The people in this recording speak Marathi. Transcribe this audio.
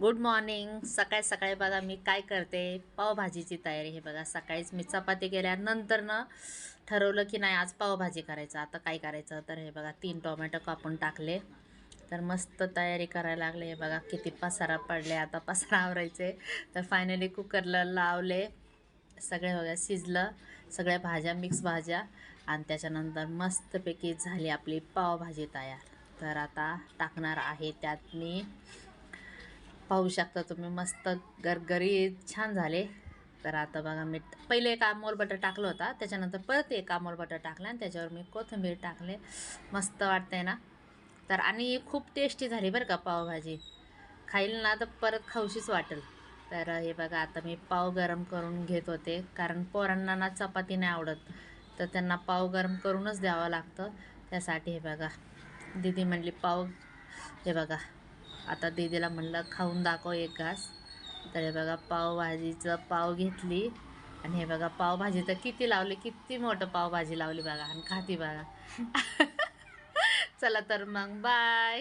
गुड मॉर्निंग सकाळी सकाळी बघा मी काय करते. पावभाजीची तयारी हे बघा. सकाळीच मी चपाती केल्यानंतर ना ठरवलं की नाही आज पावभाजी करायचं. आता काय करायचं? तर हे बघा तीन टोमॅटो कापून टाकले. तर मस्त तयारी करायला लागले. हे बघा किती पसारा पडले. आता पसारा आवरायचे. तर फायनली कुकरला लावले. सगळे बघा शिजलं. सगळ्या भाज्या मिक्स भाज्या. आणि त्याच्यानंतर मस्तपैकी झाली आपली पावभाजी तयार. तर आता टाकणार आहे त्यात मी पाहू शकता तुम्ही. मस्त गरगरीत छान झाले. तर आता बघा मी पहिले एक अमोल बटर टाकलं होता. त्याच्यानंतर परत एक अमोल बटर टाकलं आणि त्याच्यावर मी कोथिंबीर टाकले. मस्त वाटतंय ना? तर आणि खूप टेस्टी झाली बरं का पावभाजी. खाईल ना तर परत खाऊशीच वाटेल. तर हे बघा आता मी पाव गरम करून घेत होते. कारण पोरांना ना चपाती नाही आवडत. तर त्यांना पाव गरम करूनच द्यावं लागतं. त्यासाठी हे बघा दीदी म्हणली पाव हे बघा आता दीदीला म्हणलं खाऊन दाखव एक घास. तर हे बघा पावभाजीचं पाव घेतली. आणि हे बघा पावभाजी तर किती लावली किती मोठं पावभाजी लावली बघा. आणि खाती बघा. चला तर मग बाय.